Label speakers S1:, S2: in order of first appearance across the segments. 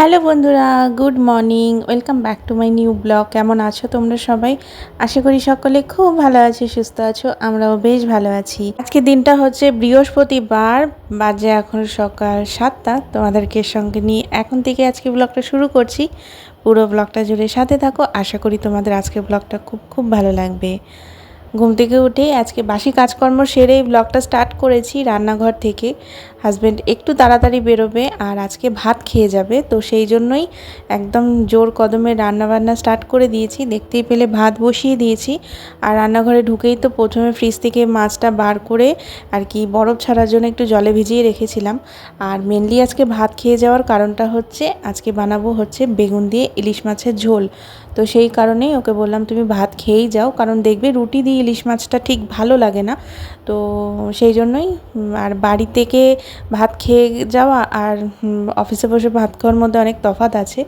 S1: Hello বন্ধুরা, good morning, welcome back to my new blog. কেমন আছো তোমরা সবাই? আশা করি সকলে খুব ভালো আছো, সুস্থ আছো, আমরাও বেশ ভালো আছি। আজকে দিনটা হচ্ছে বৃহস্পতিবার, বাজে এখন সকাল সাতটা। তোমাদেরকে সঙ্গে নিয়ে এখন থেকে আজকে ব্লগটা শুরু করছি। পুরো ব্লগটা জুড়ে সাথে থাকো। আশা করি তোমাদের আজকের ব্লগটা খুব খুব ভালো লাগবে। ঘুম থেকে উঠে আজকে বাসি কাজকর্ম সেরে ব্লগটা স্টার্ট করেছি রান্নাঘর থেকে। হাজব্যান্ড একটু তাড়াতাড়ি বেরোবে আর আজকে ভাত খেয়ে যাবে, তো সেই জন্যই একদম জোর কদমে রান্নাবান্না স্টার্ট করে দিয়েছি। দেখতেই পেলে ভাত বসিয়ে দিয়েছি আর রান্নাঘরে ঢুকেই তো প্রথমে ফ্রিজ থেকে মাছটা বার করে আর কি বরফ ছাড়ার জন্য একটু জলে ভিজিয়ে রেখেছিলাম। আর মেনলি আজকে ভাত খেয়ে যাওয়ার কারণটা হচ্ছে আজকে বানাবো হচ্ছে বেগুন দিয়ে ইলিশ মাছের ঝোল। তো সেই কারণেই ওকে বললাম, তুমি ভাত খেয়েই যাও, কারণ দেখবে রুটি দিয়ে ইলিশ মাছটা ঠিক ভালো লাগে না। তো সেই জন্যই আর বাড়ি থেকে ভাত খেয়ে যাওয়া আর অফিসে বসে ভাত খাওয়ার মধ্যে অনেক তফাত আছে।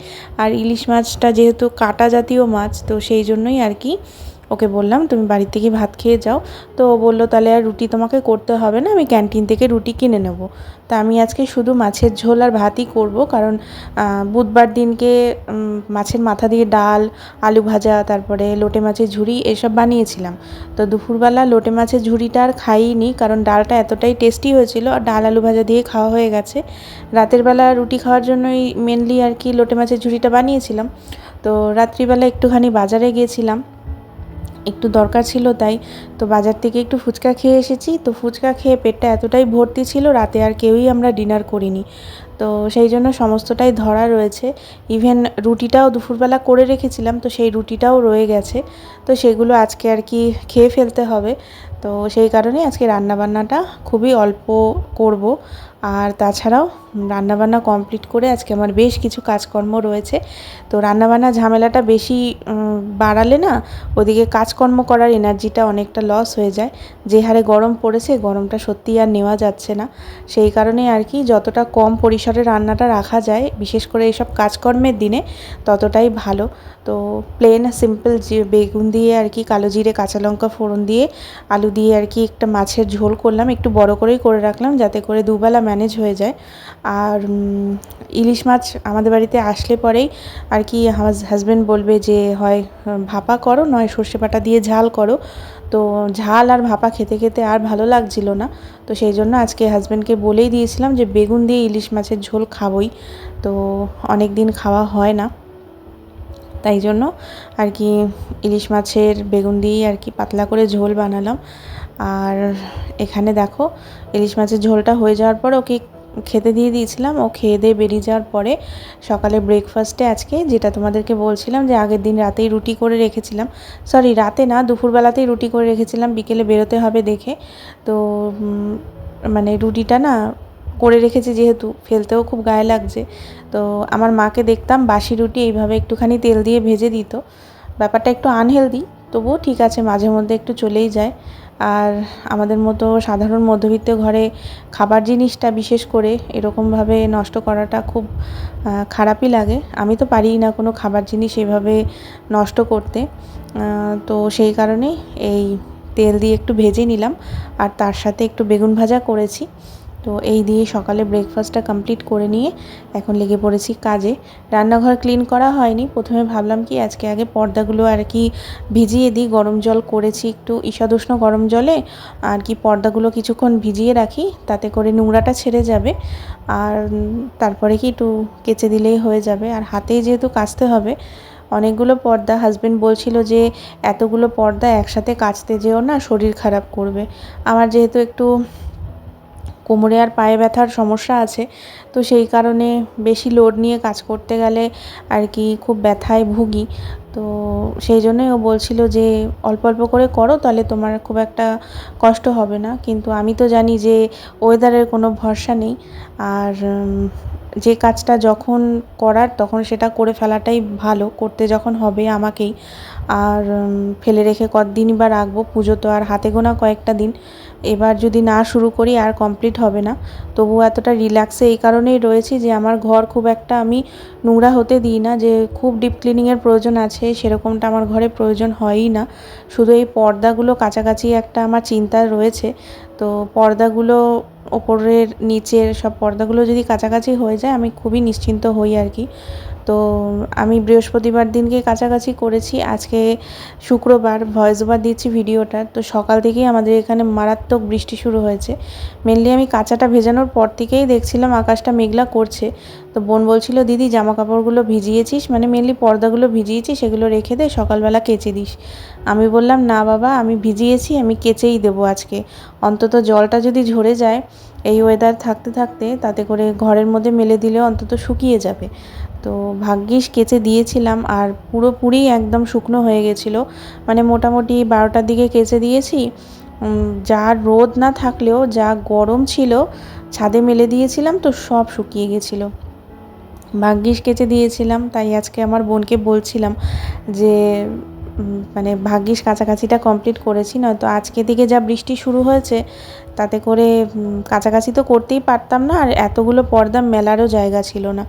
S1: আর ইলিশ মাছটা যেহেতু কাটা জাতীয় মাছ, তো সেই জন্যই আর কি ওকে বললাম, তুমি বাড়ি থেকে ভাত খেয়ে যাও। তো ও বলল, তাহলে আর রুটি তোমাকে করতে হবে না, আমি ক্যান্টিন থেকে রুটি কিনে নেব। তা আমি আজকে শুধু মাছের ঝোল আর ভাতই করব, কারণ বুধবার দিনকে মাছের মাথা দিয়ে ডাল, আলু ভাজা, তারপরে লোটে মাছের ঝুড়ি এসব বানিয়েছিলাম। তো দুপুরবেলা লোটে মাছের ঝুড়িটা আর খাইনি, কারণ ডালটা এতটাই টেস্টি হয়েছিল, আর ডাল আলু ভাজা দিয়ে খাওয়া হয়ে গেছে। রাতের বেলা রুটি খাওয়ার জন্যই মেনলি আর কি লোটে মাছের ঝুড়িটা বানিয়েছিলাম। তো রাত্রিবেলা একটুখানি বাজারে গিয়েছিলাম। একটু দরকার ছিল তাই তো বাজার থেকে একটু ফুচকা খেয়ে এসেছি। তো ফুচকা খেয়ে পেটটা এতটাই ভর্তি ছিল, রাতে আর কেউই আমরা ডিনার করিনি। তো সেই জন্য সমস্তটাই ধরা রয়েছে। ইভেন রুটিটাও দুপুরবেলা করে রেখেছিলাম, তো সেই রুটিটাও রয়ে গেছে। তো সেগুলো আজকে আর কি খেয়ে ফেলতে হবে। তো সেই কারণে আজকে রান্নাবান্নাটা খুবই অল্প করব। আর তাছাড়াও রান্নাবান্না কমপ্লিট করে আজকে আমার বেশ কিছু কাজকর্ম রয়েছে। তো রান্নাবান্না ঝামেলাটা বেশি বাড়ালে না ওদিকে কাজকর্ম করার এনার্জিটা অনেকটা লস হয়ে যায়। যে হারে গরম পড়েছে, গরমটা সত্যিই আর নেওয়া যাচ্ছে না। সেই কারণে আর কি যতটা কম পরিসরে রান্নাটা রাখা যায়, বিশেষ করে এইসব কাজকর্মের দিনে, ততটাই ভালো। তো প্লেন সিম্পল যে বেগুন দিয়ে আর কি কালো জিরে, কাঁচা লঙ্কা ফোড়ন দিয়ে, আলু দিয়ে আর কি একটা মাছের ঝোল করলাম, একটু বড় করেই করে রাখলাম যাতে করে দুবেলা ম্যানেজ হয়ে যায়। আর ইলিশ মাছ আমাদের বাড়িতে আসলে পরেই আর কি আমার হাজব্যান্ড বলবে যে, হয়, ভাপা করো, নয় সর্ষে বাটা দিয়ে ঝাল করো। তো ঝাল আর ভাপা খেতে খেতে আর ভালো লাগছিল না। তো সেই জন্য আজকে হাজব্যান্ডকে বলেই দিয়েছিলাম যে, বেগুন দিয়ে ইলিশ মাছের ঝোল খাবই। তো অনেক দিন খাওয়া হয় না। তাই জন্য আর কি ইলিশ মাছের বেগুন দিয়েই আর কি পাতলা করে ঝোল বানালাম। আর এখানে দেখো, ইলিশ মাছের ঝোলটা হয়ে যাওয়ার পর ওকে খেতে দিয়ে দিয়েছিলাম। ও খেয়ে দিয়ে বেরিয়ে যাওয়ার পরে সকালে ব্রেকফাস্টে আজকে যেটা তোমাদেরকে বলছিলাম যে আগের দিন রাতেই রুটি করে রেখেছিলাম। সরি রাতে না, দুপুরবেলাতেই রুটি করে রেখেছিলাম। বিকেলে বেরোতে হবে দেখে। তো মানে রুটিটা না করে রেখেছি যেহেতু, ফেলতেও খুব গায়ে লাগছে। তো আমার মাকে দেখতাম বাসি রুটি এইভাবে একটুখানি তেল দিয়ে ভেজে দিত। ব্যাপারটা একটু আনহেলদি তবুও ঠিক আছে মাঝে মধ্যে একটু চলেই যায়। আর আমাদের মতো সাধারণ মধ্যবিত্ত ঘরে খাবার জিনিসটা বিশেষ করে এরকমভাবে নষ্ট করাটা খুব খারাপই লাগে। আমি তো পারিই না কোনো খাবার জিনিস এভাবে নষ্ট করতে। তো সেই কারণে এই তেল দিয়ে একটু ভেজে নিলাম। আর তার সাথে একটু বেগুন ভাজা করেছি। তো এই দিয়ে সকালে ব্রেকফাস্টটা কমপ্লিট করে নিয়ে এখন লেগে পড়েছি কাজে। রান্নাঘর ক্লিন করা হয়নি। প্রথমে ভাবলাম কি, আজকে আগে পর্দাগুলো আর কি ভিজিয়ে দিই। গরম জল করেছি একটু ঈষাদুষ্ণ গরম জলে। আর কি পর্দাগুলো কিছুক্ষণ ভিজিয়ে রাখি, তাতে করে নোংরাটা ছেড়ে যাবে। আর তারপরে কি একটু কেচে দিলেই হয়ে যাবে। আর হাতেই যেহেতু কাচতে হবে, অনেকগুলো পর্দা হাজব্যান্ড বলছিল যে, এতগুলো পর্দা একসাথে কাচতে যেও না, শরীর খারাপ করবে। আমার যেহেতু একটু কোমরে আর পায়ে ব্যথার সমস্যা আছে, তো সেই কারণে বেশি লোড নিয়ে কাজ করতে গেলে আর কি খুব ব্যথায় ভুগি। তো সেই জন্যই ও বলছিল যে, অল্প অল্প করে করো, তাহলে তোমার খুব একটা কষ্ট হবে না। কিন্তু আমি তো জানি যে ওয়েদারের কোনো ভরসা নেই। আর যে কাজটা যখন করার, তখন সেটা করে ফেলাটাই ভালো, করতে যখন হবে আমাকেই। আর ফেলে রেখে কতদিনই বা রাখব, পুজো তো আর হাতে গোনা কয়েকটা দিন। এবার যদি না শুরু করি আর কমপ্লিট হবে না। তবু এতটা রিল্যাক্সে এই কারণেই রয়েছি যে আমার ঘর খুব একটা আমি নোংরা হতে দিই না, যে খুব ডিপ ক্লিনিংয়ের প্রয়োজন আছে, সেরকমটা আমার ঘরে প্রয়োজন হয়ই না। শুধু এই পর্দাগুলো কাছাকাছি একটা আমার চিন্তা রয়েছে। তো পর্দাগুলো ওপরের নিচের সব পর্দাগুলো যদি কাছাকাছি হয়ে যায়, আমি খুবই নিশ্চিন্ত হই আর কি। তো আমি বৃহস্পতিবার দিনকে কাছাকাছি করেছি। আজকে শুক্রবার ভয়েস ওভার দিচ্ছি ভিডিওটা। তো সকাল থেকেই আমাদের এখানে মারাত্মক বৃষ্টি শুরু হয়েছে। মেনলি আমি কাঁচাটা ভেজানোর পর থেকেই দেখছিলাম আকাশটা মেঘলা করছে। তো বোন বলছিল, দিদি জামা কাপড়গুলো ভিজিয়েছিস? মানে মেনলি পর্দাগুলো ভিজিয়েছিস সেগুলো রেখে দে, সকালবেলা কেচে দিস। আমি বললাম, না বাবা, আমি ভিজিয়েছি, আমি কেচেই দেবো আজকে। অন্তত জলটা যদি ঝরে যায় এই ওয়েদার থাকতে থাকতে তাতে করে ঘরের মধ্যে মেলে দিলে অন্তত শুকিয়ে যাবে। তো ভাগ্যিস কেচে দিয়েছিলাম আর পুরোপুরি একদম শুকনো হয়ে গেছিল। মানে মোটামুটি বারোটার দিকে কেচে দিয়েছি। যা রোদ না থাকলেও যা গরম ছিল, ছাদে মেলে দিয়েছিলাম তো সব শুকিয়ে গেছিল। ভাগ্যিস কেচে দিয়েছিলাম, তাই আজকে আমার বোনকে বলছিলাম যে মানে ভাগ্যিস কাছাকাছিটা কমপ্লিট করেছি, নয়তো আজকে দিকে যা বৃষ্টি শুরু হয়েছে, তাতে করে কাছাকাছি তো করতেই পারতাম না, আর এতগুলো পর্দা মেলারও জায়গা ছিল না।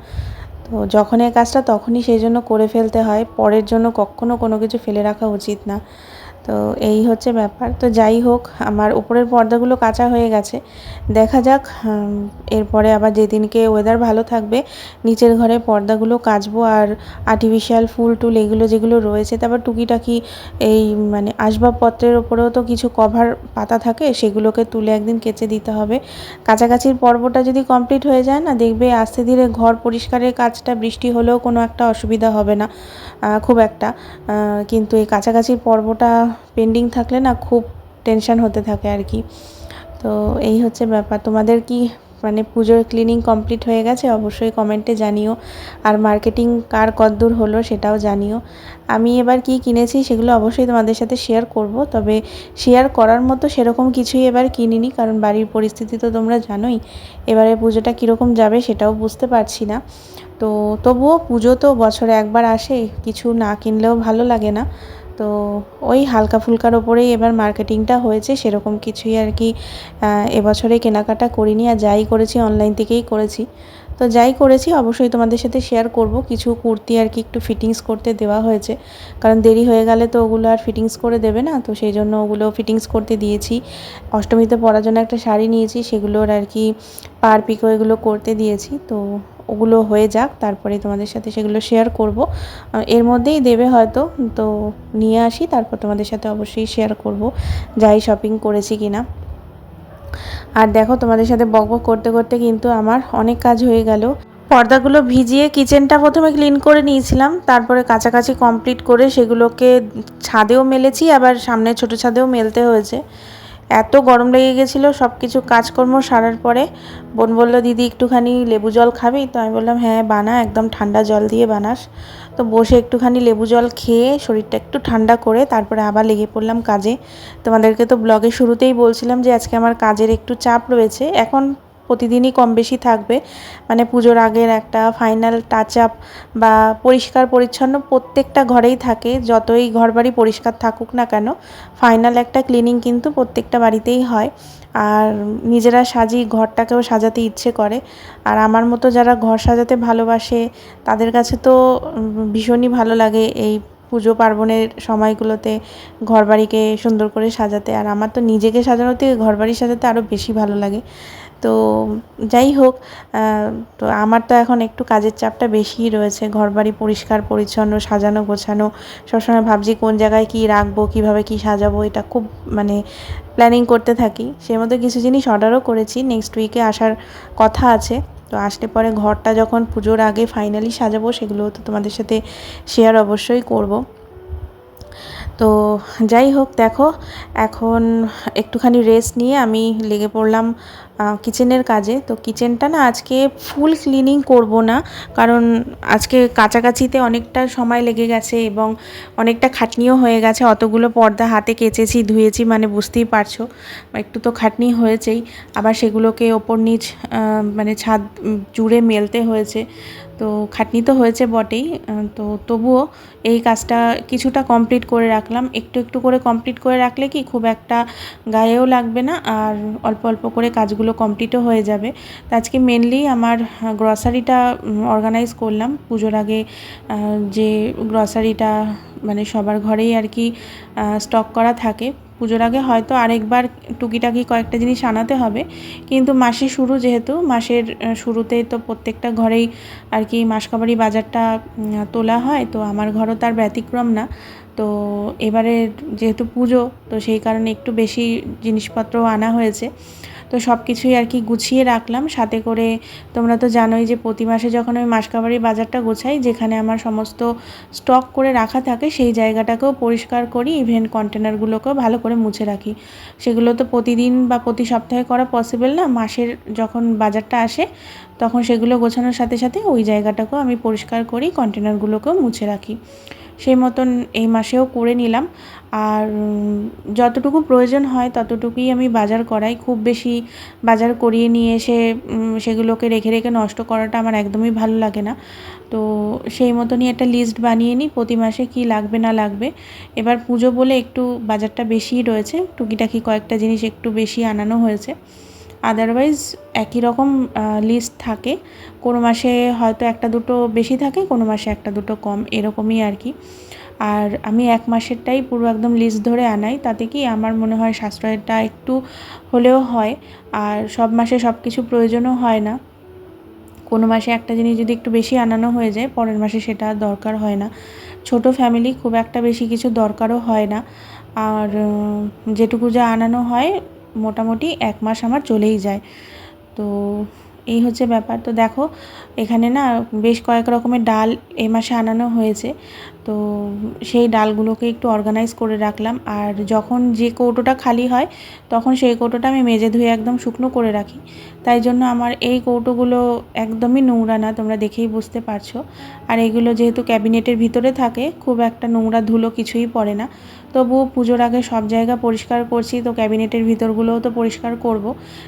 S1: তো যখন কাজটা তখনই সেই জন্য করে ফেলতে হয়, পরের জন্য কখনও কোনো কিছু ফেলে রাখা উচিত না। তো এই হচ্ছে ব্যাপার। তো যাই হোক, আমার উপরের পর্দাগুলো কাঁচা হয়ে গেছে। দেখা যাক এরপরে আবার যেদিনকে ওয়েদার ভালো থাকবে, নিচের ঘরে পর্দাগুলো কাচবো আর আর্টিফিশিয়াল ফুল টুল এগুলো যেগুলো রয়েছে, তারপর টুকিটাকি এই মানে আসবাবপত্রের ওপরেও তো কিছু কভার পাতা থাকে, সেগুলোকে তুলে একদিন কেচে দিতে হবে। কাছাকাছির পর্বটা যদি কমপ্লিট হয়ে যায় না, দেখবে আস্তে ধীরে ঘর পরিষ্কারের কাজটা, বৃষ্টি হলেও কোনো একটা অসুবিধা হবে না খুব একটা। কিন্তু এই কাছাকাছির পর্বটা পেন্ডিং থাকলে না খুব টেনশান হতে থাকে আর কি। তো এই হচ্ছে ব্যাপার। তোমাদের কি মানে পুজোর ক্লিনিং কমপ্লিট হয়ে গেছে? অবশ্যই কমেন্টে জানিও। আর মার্কেটিং কার কদ্দূর হলো সেটাও জানিও। আমি এবার কি কিনেছি সেগুলো অবশ্যই তোমাদের সাথে শেয়ার করব। তবে শেয়ার করার মতো সেরকম কিছুই এবার কিনিনি, কারণ বাড়ির পরিস্থিতি তো তোমরা জানোই। এবারে পুজোটা কীরকম যাবে সেটাও বুঝতে পারছি না। তো তবুও পুজো তো বছরে একবার আসে, কিছু না কিনলেও ভালো লাগে না। তো ওই হালকা ফুলকার ওপরেই এবার মার্কেটিংটা হয়েছে, সেরকম কিছুই আর কি এবছরে কেনাকাটা করিনি আর যাই করেছি অনলাইন থেকেই করেছি। তো যাই করেছি, অবশ্যই তোমাদের সাথে শেয়ার করব। কিছু কুর্তি আর কি একটু ফিটিংস করতে দেওয়া হয়েছে। কারণ দেরি হয়ে গেলে তো ওগুলো আর ফিটিংস করে দেবে না, তো সেই জন্য ওগুলো ফিটিংস করতে দিয়েছি। অষ্টমীতে পরার জন্য একটা শাড়ি নিয়েছি, সেগুলোর আর কি পার পিকো এগুলো করতে দিয়েছি। তো ওগুলো হয়ে যাক, তারপরে তোমাদের সাথে সেগুলো শেয়ার করব। এর মধ্যেই দেবে হয়তো, তো নিয়ে আসি, তারপর তোমাদের সাথে অবশ্যই শেয়ার করব, যাই শপিং করেছি কিনা। আর দেখো, তোমাদের সাথে বক বক করতে করতে কিন্তু আমার অনেক কাজ হয়ে গেল। পর্দাগুলো ভিজিয়ে কিচেনটা প্রথমে ক্লিন করে নিয়েছিলাম, তারপরে কাছাকাছি কমপ্লিট করে সেগুলোকে ছাদেও মেলেছি, আবার সামনে ছোট ছাদেও মেলতে হয়েছে। এত গরম লেগে গেছিল সব কিছু কাজকর্ম সারার পরে বোন বলল, দিদি, একটুখানি লেবু জল খাবি? তো আমি বললাম হ্যাঁ বানা, একদম ঠান্ডা জল দিয়ে বানাস। তো বসে একটুখানি লেবু জল খেয়ে শরীরটা একটু ঠান্ডা করে তারপরে আবার লেগে পড়লাম কাজে। তোমাদেরকে তো ব্লগে শুরুতেই বলছিলাম যে, আজকে আমার কাজের একটু চাপ রয়েছে। এখন প্রতিদিনই কম বেশি থাকবে। মানে পুজোর আগের একটা ফাইনাল টাচ আপ বা পরিষ্কার পরিচ্ছন্ন প্রত্যেকটা ঘরেই থাকে। যতই ঘর বাড়ি পরিষ্কার থাকুক না কেন ফাইনাল একটা ক্লিনিং কিন্তু প্রত্যেকটা বাড়িতেই হয়। আর নিজেরা সাজি ঘরটাকেও সাজাতে ইচ্ছে করে। আর আমার মতো যারা ঘর সাজাতে ভালোবাসে, তাদের কাছে তো ভীষণই ভালো লাগে এই পুজো পার্বণের সময়গুলোতে ঘর বাড়িকে সুন্দর করে সাজাতে। আর আমার তো নিজেকে সাজানোতে থেকে ঘর বাড়ি সাজাতে আরও বেশি ভালো লাগে। তো যাই হোক তো আমার তো এখন একটু কাজের চাপটা বেশিই রয়েছে। ঘরবাড়ি পরিষ্কার, পরিচ্ছন্ন, সাজানো, গোছানো। সবসময় ভাবছি কোন জায়গায় কী রাখব, কীভাবে কী সাজাবো, এটা খুব মানে প্ল্যানিং করতে থাকি। সেই মধ্যে কিছু জিনিস অর্ডারও করেছি। নেক্সট উইকে আসার কথা আছে। তো আসলে পরে ঘরটা যখন পুজোর আগে ফাইনালি সাজাবো সেগুলো তো তোমাদের সাথে শেয়ার অবশ্যই করব। তো যাই হোক, দেখো, এখন একটুখানি রেস্ট নিয়ে আমি লেগে পড়লাম কিচেনের কাজে। তো কিচেনটা না আজকে ফুল ক্লিনিং করব না, কারণ আজকে কাছাকাছিতে অনেকটা সময় লেগে গেছে এবং অনেকটা খাটনিও হয়ে গেছে। অতগুলো পর্দা হাতে কেচেছি, ধুয়েছি মানে বুঝতেই পারছ, একটু তো খাটনি হয়েছেই। আবার সেগুলোকে ওপর নিচ মানে ছাদ জুড়ে মেলতে হয়েছে। তো খাটনি তো হয়েছে বটেই তো তবুও এই কাজটা কিছুটা কমপ্লিট করে রাখলাম। একটু একটু করে কমপ্লিট করে রাখলে কি খুব একটা গায়েও লাগবে না আর অল্প অল্প করে কাজগুলো কমপ্লিটও হয়ে যাবে। তো আজকে মেনলি আমার গ্রসারিটা অর্গানাইজ করলাম। পুজোর আগে যে গ্রসারিটা মানে সবার ঘরেই আর কি স্টক করা থাকে। পুজোর আগে হয়তো আরেকবার টুকিটাকি কয়েকটা জিনিস আনাতে হবে। কিন্তু মাসে শুরু যেহেতু, মাসের শুরুতেই তো প্রত্যেকটা ঘরেই আর কি মাসকাবারি বাজারটা তোলা হয়। তো আমার ঘরও তার ব্যতিক্রম না। তো এবারে যেহেতু পুজো, তো সেই কারণে একটু বেশি জিনিসপত্র আনা হয়েছে। তো সব কিছুই আর কি গুছিয়ে রাখলাম। সাথে করে তোমরা তো জানোই যে প্রতি মাসে যখন আমি মাসকাবারি বাজারটা গোছাই, যেখানে আমার সমস্ত স্টক করে রাখা থাকে, সেই জায়গাটাকেও পরিষ্কার করি ইভেন কন্টেনারগুলোকেও ভালো করে মুছে রাখি। সেগুলো তো প্রতিদিন বা প্রতি সপ্তাহে করা পসিবল না। মাসের যখন বাজারটা আসে, তখন সেগুলো গোছানোর সাথে সাথে ওই জায়গাটাকেও আমি পরিষ্কার করি কন্টেনারগুলোকেও মুছে রাখি। সেই মতন এই মাসেও করে নিলাম। আর যতটুকু প্রয়োজন হয় ততটুকুই আমি বাজার করাই। খুব বেশি বাজার করিয়ে নিয়ে এসে সেগুলোকে রেখে রেখে নষ্ট করাটা আমার একদমই ভালো লাগে না। তো সেই মতনই একটা লিস্ট বানিয়ে নিই, প্রতি মাসে কী লাগবে না লাগবে। এবার পুজো বলে একটু বাজারটা বেশিই রয়েছে। টুকিটাকি কয়েকটা জিনিস একটু বেশি আনানো হয়েছে। আদারওয়াইজ একই রকম লিস্ট থাকে। কোনো মাসে হয়তো একটা দুটো বেশি থাকে, কোনো মাসে একটা দুটো কম, এরকমই আর কি। আর আমি এক মাসেরটাই পুরো একদম লিস্ট ধরে আনাই। তাতে কি আমার মনে হয় সাশ্রয়টা একটু হলেও হয়। আর সব মাসে সব কিছু প্রয়োজনও হয় না। কোনো মাসে একটা জিনিস যদি একটু বেশি আনানো হয়ে যায়, পরের মাসে সেটা দরকার হয় না। ছোট ফ্যামিলি খুব একটা বেশি কিছু দরকারও হয় না। আর যেটুকু যা আনানো হয় মোটামুটি এক মাস আমার চলেই যায়। তো এই হচ্ছে ব্যাপার। তো দেখো, এখানে না বেশ কয়েক রকমের ডাল এ মাসে আনানো হয়েছে। তো সেই ডালগুলোকে একটু অর্গানাইজ করে রাখলাম। আর যখন যে কৌটোটা খালি হয়, তখন সেই কৌটোটা আমি মেজে ধুয়ে একদম শুকনো করে রাখি। তাই জন্য আমার এই কৌটোগুলো একদমই নোংরা না, তোমরা দেখেই বুঝতে পারছ। আর এগুলো যেহেতু ক্যাবিনেটের ভিতরে থাকে, খুব একটা নোংরা ধুলো কিছুই পড়ে না। তবুও পুজোর আগে সব জায়গা পরিষ্কার করছি, তো ক্যাবিনেটের ভিতরগুলোও তো পরিষ্কার করব।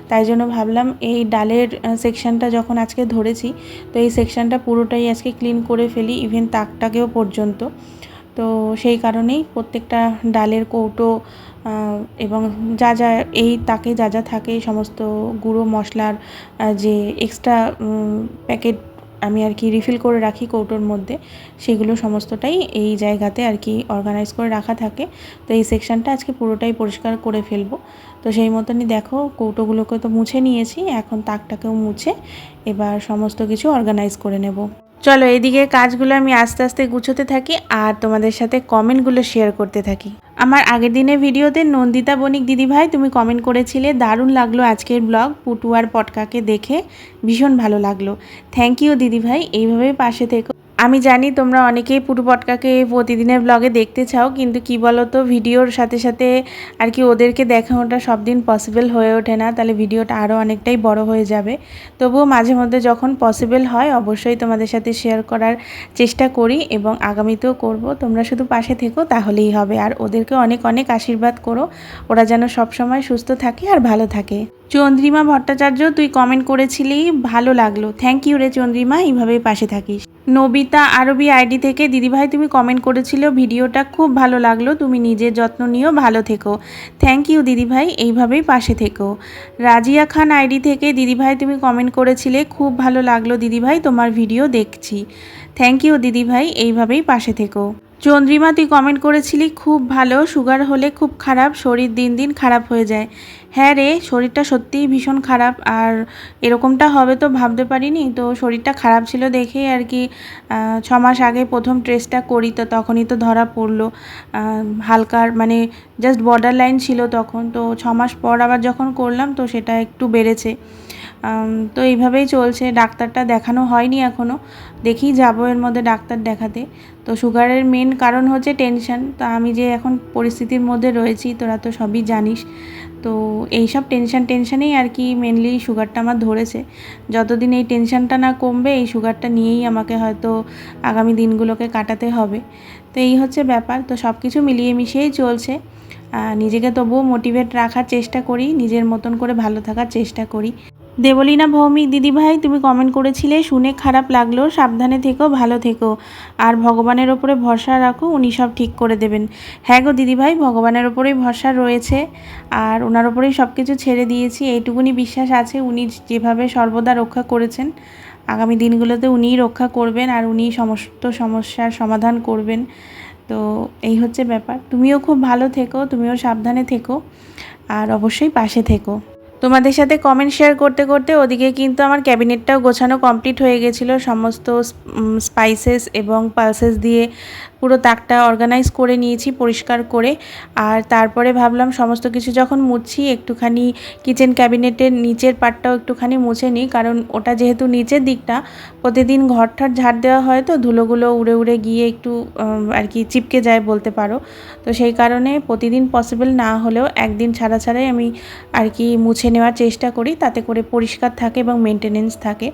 S1: তাই জন্য ভাবলাম এই ডালের সেকশনটা যখন আজকে ধরেছি, তো এই সেকশনটা পুরোটাই আজকে ক্লিন করে ফেলি ইভেন তাকটাকেও পর্যন্ত। তো সেই কারণেই প্রত্যেকটা ডালের কৌটো এবং যা যা এই তাকে যা যা থাকে সমস্ত গুঁড়ো মশলার যে এক্সট্রা প্যাকেট আমি আর কি রিফিল করে রাখি কৌটোর মধ্যে। সেগুলো সমস্তটাই এই জায়গাতে আর কি অর্গানাইজ করে রাখা থাকে। তো এই সেকশানটা আজকে পুরোটাই পরিষ্কার করে ফেলব। তো সেই মতনই দেখো, কৌটোগুলোকে তো মুছে নিয়েছি, এখন তাকটাকেও মুছে এবার সমস্ত কিছু অর্গানাইজ করে নেব। চলো এদিকে কাজগুলো আমি আস্তে আস্তে গুছোতে থাকি আর তোমাদের সাথে কমেন্টগুলো শেয়ার করতে থাকি। আমার আগের দিনের ভিডিওতে নন্দিতা বণিক দিদিভাই তুমি কমেন্ট করেছিলে, দারুণ লাগল আজকের ব্লগ পুটুয়ার পটকাকে দেখে ভীষণ ভালো লাগল। থ্যাংক ইউ দিদিভাই, এইভাবে পাশে থেকো। আমি জানি তোমরা অনেকেই পুটু পটকাকে প্রতিদিনের ব্লগে দেখতে চাও, কিন্তু কি বলো তো ভিডিওর সাথে সাথে আর কি ওদেরকে দেখানোটা সব দিন পসিবল হয়ে ওঠে না, তাহলে ভিডিওটা আরও অনেকটাই বড় হয়ে যাবে। তবুও মাঝে মধ্যে যখন পসিবল হয়, অবশ্যই তোমাদের সাথে শেয়ার করার চেষ্টা করি এবং আগামীতেও করব। তোমরা শুধু পাশে থেকো, তাহলেই হবে। আর ওদেরকে অনেক অনেক আশীর্বাদ করো। ওরা যেন সবসময় সুস্থ থাকে আর ভালো থাকে। চন্দ্রিমা ভট্টাচার্য, তুই কমেন্ট করেছিলি, ভালো লাগল। থ্যাংক ইউ রে চন্দ্রিমা, এইভাবেই পাশে থাকিস। নবিতা আরবি আইডি থেকে, দিদিভাই, তুমি কমেন্ট করেছিল ভিডিওটা খুব ভালো লাগল। তুমি নিজের যত্ন নিও, ভালো থেকো। থ্যাংক ইউ দিদিভাই। এইভাবেই পাশে থেকো। রাজিয়া খান আইডি থেকে, দিদিভাই, তুমি কমেন্ট করেছিলে, খুব ভালো লাগল, দিদিভাই, তোমার ভিডিও দেখছি। থ্যাংক ইউ দিদিভাই। এইভাবেই পাশে থেকো। চন্দ্রিমা, তুই কমেন্ট করেছিলি, খুব ভালো সুগার হলে খুব খারাপ, শরীর দিন দিন খারাপ হয়ে যায়। হ্যাঁ রে, শরীরটা সত্যিই ভীষণ খারাপ, আর এরকমটা হবে তো ভাবতে পারিনি, তো শরীরটা খারাপ ছিল দেখেই আর কি ছ মাস আগে প্রথম টেস্টটা করি, তো তখনই তো ধরা পড়ল। হালকার মানে জাস্ট বর্ডার লাইন ছিল তখন, তো ছ মাস পর আবার যখন করলাম, তো সেটা একটু বেড়েছে। তো এইভাবেই চলছে। ডাক্তারটা দেখানো হয়নি এখনও দেখি যাব এর মধ্যে ডাক্তার দেখাতে। তো সুগারের মেন কারণ হচ্ছে টেনশন তো আমি যে এখন পরিস্থিতির মধ্যে রয়েছি, তোরা তো সবই জানিস। তো এইসব টেনশন টেনশানেই আর কি মেনলি সুগারটা আমার ধরেছে। যতদিন এই টেনশনটা না কমবে, এই সুগারটা নিয়েই আমাকে হয়তো আগামী দিনগুলোকে কাটাতে হবে। তো এই হচ্ছে ব্যাপার। তো সব কিছু মিলিয়ে মিশিয়েই চলছে। নিজেকে তবুও মোটিভেট রাখার চেষ্টা করি। নিজের মতন করে ভালো থাকার চেষ্টা করি। দেবলীনা ভৌমিক, দিদিভাই, তুমি কমেন্ট করেছিলে, শুনে খারাপ লাগল, সাবধানে থেকো, ভালো থেকো। আর ভগবানের ওপরে ভরসা রাখো, উনি সব ঠিক করে দেবেন। হ্যাঁ গো দিদিভাই, ভগবানের ওপরেই ভরসা রয়েছে। আর ওনার ওপরেই সব কিছু ছেড়ে দিয়েছি, এইটুকুনি বিশ্বাস আছে, উনি যেভাবে সর্বদা রক্ষা করেছেন, আগামী দিনগুলোতে উনিই রক্ষা করবেন আর উনিই সমস্ত সমস্যার সমাধান করবেন। তো এই হচ্ছে ব্যাপার। তুমিও খুব ভালো থেকো, তুমিও সাবধানে থেকো, আর অবশ্যই পাশে থেকো। তোমাদের সাথে কমেন্ট শেয়ার করতে করতে ওদিকে কিন্তু আমার ক্যাবিনেটটাও গোছানো কমপ্লিট হয়ে গেছিল। সমস্ত স্পাইসেস এবং পালসেস দিয়ে পুরো তাকটা অর্গানাইজ করে নিয়েছি, পরিষ্কার করে। আর তারপরে ভাবলাম সমস্ত কিছু যখন মুছছি, একটুখানি কিচেন ক্যাবিনেটের নিচের পার্টটাও একটুখানি মুছে নিই, কারণ ওটা যেহেতু নিচের দিকটা, প্রতিদিন ঘরটার ঝাড় দেওয়া হয় তো, ধুলোগুলো উড়ে উড়ে গিয়ে একটু আর কি চিপকে যায় বলতে পারো। তো সেই কারণে প্রতিদিন পসিবল না হলেও একদিন ছাড়া ছাড়াই আমি আর কি মুছে নেওয়ার চেষ্টা করি, তাতে করে পরিষ্কার থাকে এবং মেনটেনেন্স থাকে।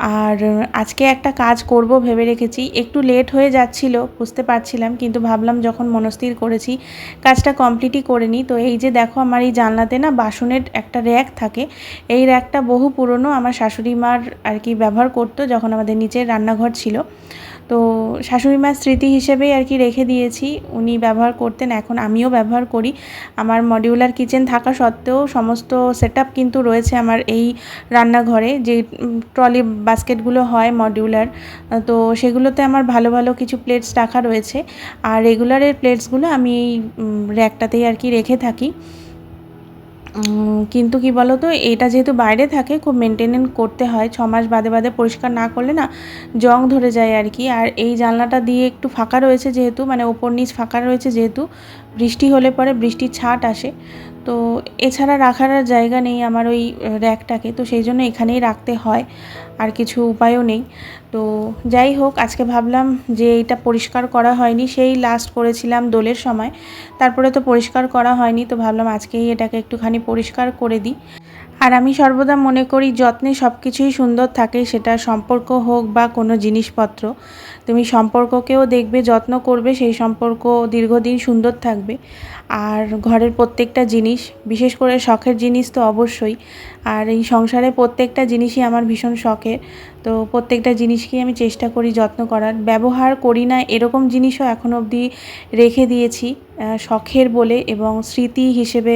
S1: আর আজকে একটা কাজ করব ভেবে রেখেছি। একটু লেট হয়ে যাচ্ছিল, বুঝতে পারছিলাম, কিন্তু ভাবলাম যখন মনস্থির করেছি, কাজটা কমপ্লিটই করে নিই। তো এই যে দেখো আমার এই জানলাতে না বাসনের একটা র্যাক থাকে। এই র্যাকটা বহু পুরনো, আমার শাশুড়ি মার আর কি ব্যবহার করতো যখন আমাদের নিচের রান্নাঘর ছিল। তো শাশুড়ি মার স্মৃতি হিসেবেই আর কি রেখে দিয়েছি। উনি ব্যবহার করতেন, এখন আমিও ব্যবহার করি। আমার মডিউলার কিচেন থাকা সত্ত্বেও সমস্ত সেট কিন্তু রয়েছে আমার এই রান্নাঘরে। যে ট্রলি বাস্কেটগুলো হয় মডিউলার তো সেগুলোতে আমার ভালো ভালো কিছু প্লেটস রাখা রয়েছে। আর রেগুলারের প্লেটসগুলো আমি এই র্যাকটাতেই আর কি রেখে থাকি। কিন্তু কি বলো তো এটা যেহেতু বাইরে থাকে, খুব মেনটেনেন করতে হয়। ছ মাস বাদে বাদে পরিষ্কার না করলে না জং ধরে যায় আর কি। আর এই জানলাটা দিয়ে একটু ফাঁকা রয়েছে যেহেতু মানে ওপর নিচ ফাঁকা রয়েছে যেহেতু, বৃষ্টি হলে পরে বৃষ্টির ছাট আসে। তো এছাড়া রাখার জায়গা নেই আমার ওই র্যাকটাকে তো সেই জন্য এখানেই রাখতে হয়। আর কিছু উপায়ও নেই। তো যাই হোক, আজকে ভাবলাম যে এটা পরিষ্কার করা হয়নি, সেই লাস্ট করেছিলাম দোলের সময়। তারপরে তো পরিষ্কার করা হয়নি, তো ভাবলাম আজকেই এটাকে একটুখানি পরিষ্কার করে দিই। আর আমি সর্বদা মনে করি যত্নে সব কিছুই সুন্দর থাকে, সেটা সম্পর্ক হোক বা কোনো জিনিসপত্র। তুমি সম্পর্ককেও দেখবে, যত্ন করবে, সেই সম্পর্ক দীর্ঘদিন সুন্দর থাকবে। আর ঘরের প্রত্যেকটা জিনিস, বিশেষ করে শখের জিনিস তো অবশ্যই। আর এই সংসারে প্রত্যেকটা জিনিসই আমার ভীষণ শখের। তো প্রত্যেকটা জিনিসকেই আমি চেষ্টা করি যত্ন করার। ব্যবহার করি না এরকম জিনিসও এখন অবধি রেখে দিয়েছি শখের বলে এবং স্মৃতি হিসেবে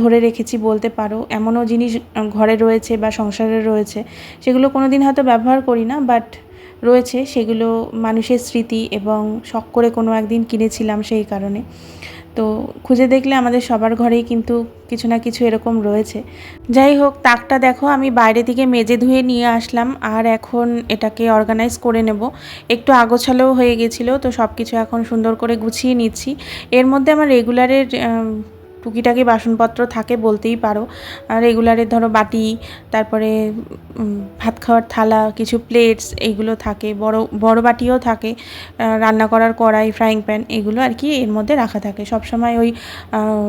S1: ধরে রেখেছি বলতে পারো। এমনও জিনিস ঘরে রয়েছে বা সংসারে রয়েছে, সেগুলো কোনো দিন হয়তো ব্যবহার করি না, বাট রয়েছে সেগুলো মানুষের স্মৃতি এবং শখ করে কোনো একদিন কিনেছিলাম সেই কারণে। তো খুঁজে দেখলে আমাদের সবার ঘরেই কিন্তু কিছু না কিছু এরকম রয়েছে। যাই হোক, তাকটা দেখো, আমি বাইরে থেকে মেজে ধুয়ে নিয়ে আসলাম, আর এখন এটাকে অর্গানাইজ করে নেব। একটু আগোছালোও হয়ে গেছিল, তো সব কিছু এখন সুন্দর করে গুছিয়ে নিচ্ছি। এর মধ্যে আমার রেগুলারের টুকিটাকি বাসনপত্র থাকে বলতেই পারো। আর রেগুলারের ধরো বাটি, তারপরে ভাত খাওয়ার থালা, কিছু প্লেটস এইগুলো থাকে। বড় বড় বাটিও থাকে। রান্না করার কড়াই ফ্রাইং প্যান এগুলো আর কি এর মধ্যে রাখা থাকে। সব সময় ওই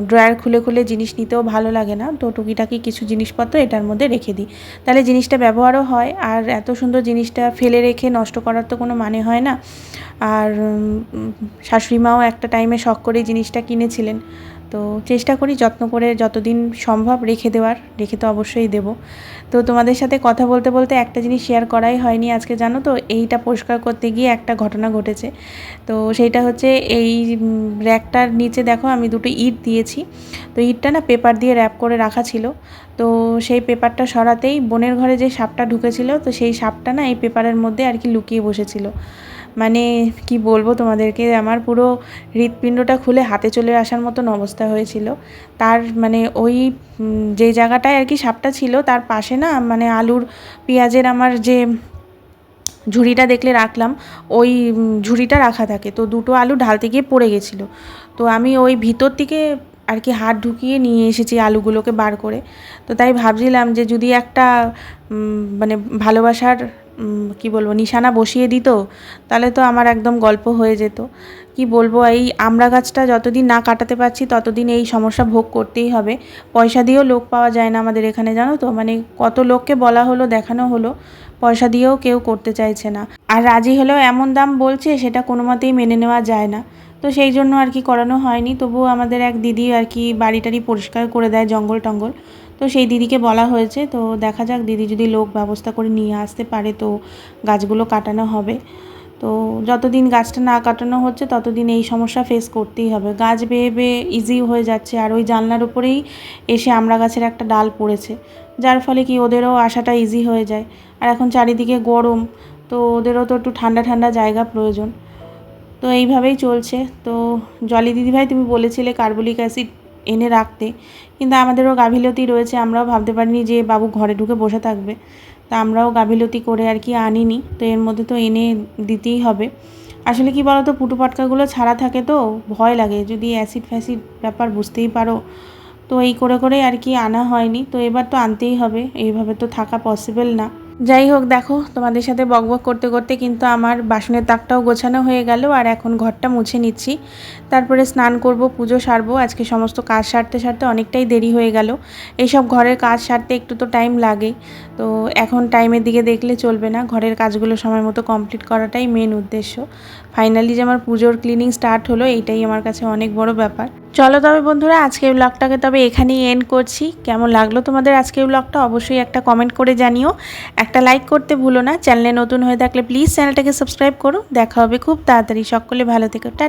S1: ড্রয়ার খুলে খুলে জিনিস নিতেও ভালো লাগে না। তো টুকিটাকি কিছু জিনিসপত্র এটার মধ্যে রেখে দিই। তাহলে জিনিসটা ব্যবহারও হয়। আর এত সুন্দর জিনিসটা ফেলে রেখে নষ্ট করার তো কোনো মানে হয় না। আর শাশুড়ি মাও একটা টাইমে শখ করে জিনিসটা কিনেছিলেন। তো চেষ্টা করি যত্ন করে যতদিন সম্ভব রেখে দেওয়ার, রেখে তো অবশ্যই দেব। তো তোমাদের সাথে কথা বলতে বলতে একটা জিনিস শেয়ার করাই হয়নি আজকে, জানো তো? এইটা পরিষ্কার করতে গিয়ে একটা ঘটনা ঘটেছে। তো সেইটা হচ্ছে এই র্যাকটার নিচে দেখো আমি দুটো ইট দিয়েছি। তো ইটটা না পেপার দিয়ে র্যাপ করে রাখা ছিল। তো সেই পেপারটা সরাতেই বোনের ঘরে যে সাপটা ঢুকেছিল, তো সেই সাপটা না এই পেপারের মধ্যে আর কি লুকিয়ে বসেছিল। মানে কি বলব তোমাদেরকে, আমার পুরো হৃৎপিণ্ডটা খুলে হাতে চলে আসার মতন অবস্থা হয়েছিল। তার মানে ওই যে জায়গাটায় আর কি সাপটা ছিল, তার পাশে না মানে আলুর পেঁয়াজের আমার যে ঝুড়িটা দেখলে রাখলাম, ওই ঝুড়িটা রাখা থাকে। তো দুটো আলু ঢালতে গিয়ে পড়ে গেছিল। তো আমি ওই ভিতর থেকে আর কি হাত ঢুকিয়ে নিয়ে এসেছি আলুগুলোকে বার করে। তো তাই ভাবছিলাম যে যদি একটা মানে ভালোবাসার কি বলব, নিশানা বসিয়ে দিত, তাহলে তো আমার একদম গল্প হয়ে যেত। কি বলব, এই আমড়া গাছটা যতদিন না কাটাতে পারছি, ততদিন এই সমস্যা ভোগ করতেই হবে। পয়সা দিয়েও লোক পাওয়া যায় না আমাদের এখানে, জানো তো? মানে কত লোককে বলা হলো, দেখানো হলো, পয়সা দিয়েও কেউ করতে চাইছে না। আর রাজি হলেও এমন দাম বলছে, সেটা কোনো মতেই মেনে নেওয়া যায় না। তো সেই জন্য আর কি করানো হয়নি, তবুও আমাদের এক দিদি আর কি বাড়ি টাড়ি পরিষ্কার করে দেয় জঙ্গল টঙ্গল। তো সেই দিদিকে বলা হয়েছে, তো দেখা যাক দিদি যদি লোক ব্যবস্থা করে নিয়ে আসতে পারে তো গাছগুলো কাটানো হবে। তো যতদিন গাছটা না কাটানো হচ্ছে, ততদিন এই সমস্যা ফেস করতেই হবে। গাছ বেয়ে বেয়ে ইজি হয়ে যাচ্ছে, আর ওই জানলার উপরেই এসে আমড়া গাছের একটা ডাল পড়েছে। যার ফলে কি ওদেরও আসাটা ইজি হয়ে যায়। আর এখন চারিদিকে গরম, তো ওদেরও তো একটু ঠান্ডা ঠান্ডা জায়গা প্রয়োজন। তো এইভাবেই চলছে। তো জলি দিদিভাই, তুমি বলেছিলে কার্বলিক অ্যাসিড এনে রাখতে। কিন্তু আমাদেরও গাফিলতি রয়েছে, আমরাও ভাবতে পারিনি যে বাবু ঘরে ঢুকে বসে থাকবে। তা আমরাও গাফিলতি করে আর কি আনিনি, তো এর মধ্যে তো এনে দিতেই হবে। আসলে কি বলতো, পুটু পাটকাগুলো ছাড়া থাকে তো, ভয় লাগে। যদি অ্যাসিড ফ্যাসিড ব্যাপার বুঝতেই পারো। তো এই করে করে আর কি আনা হয়নি, তো এবার তো আনতেই হবে। এইভাবে তো থাকা পসিবল না। যাই হোক, দেখো, তোমাদের সাথে বকবক করতে করতে কিন্তু আমার বাসনের তাকটাও গোছানো হয়ে গেল আর এখন ঘরটা মুছে নিচ্ছি। তারপরে স্নান করব, পুজো সারবো। আজকে সমস্ত কাজ সারতে সারতে অনেকটাই দেরি হয়ে গেল। এইসব ঘরের কাজ সারতে একটু তো টাইম লাগে। তো এখন টাইমের দিকে দেখলে চলবে না। ঘরের কাজগুলো সময় মতো কমপ্লিট করাটাই মেন উদ্দেশ্য। ফাইনালি যে আমার পুজোর ক্লিনিং স্টার্ট হলো, এইটাই আমার কাছে অনেক বড় ব্যাপার। চলো তবে বন্ধুরা, আজকের ব্লগটাকে তবে এখানেই এন্ড করছি। কেমন লাগল তোমাদের আজকের ব্লগটা অবশ্যই একটা কমেন্ট করে জানিও। একটা লাইক করতে ভুলো না। চ্যানেলে নতুন হয়ে থাকলে প্লিজ চ্যানেলটাকে সাবস্ক্রাইব করো। দেখা হবে খুব তাড়াতাড়ি। সকলে ভালো থেকো। টা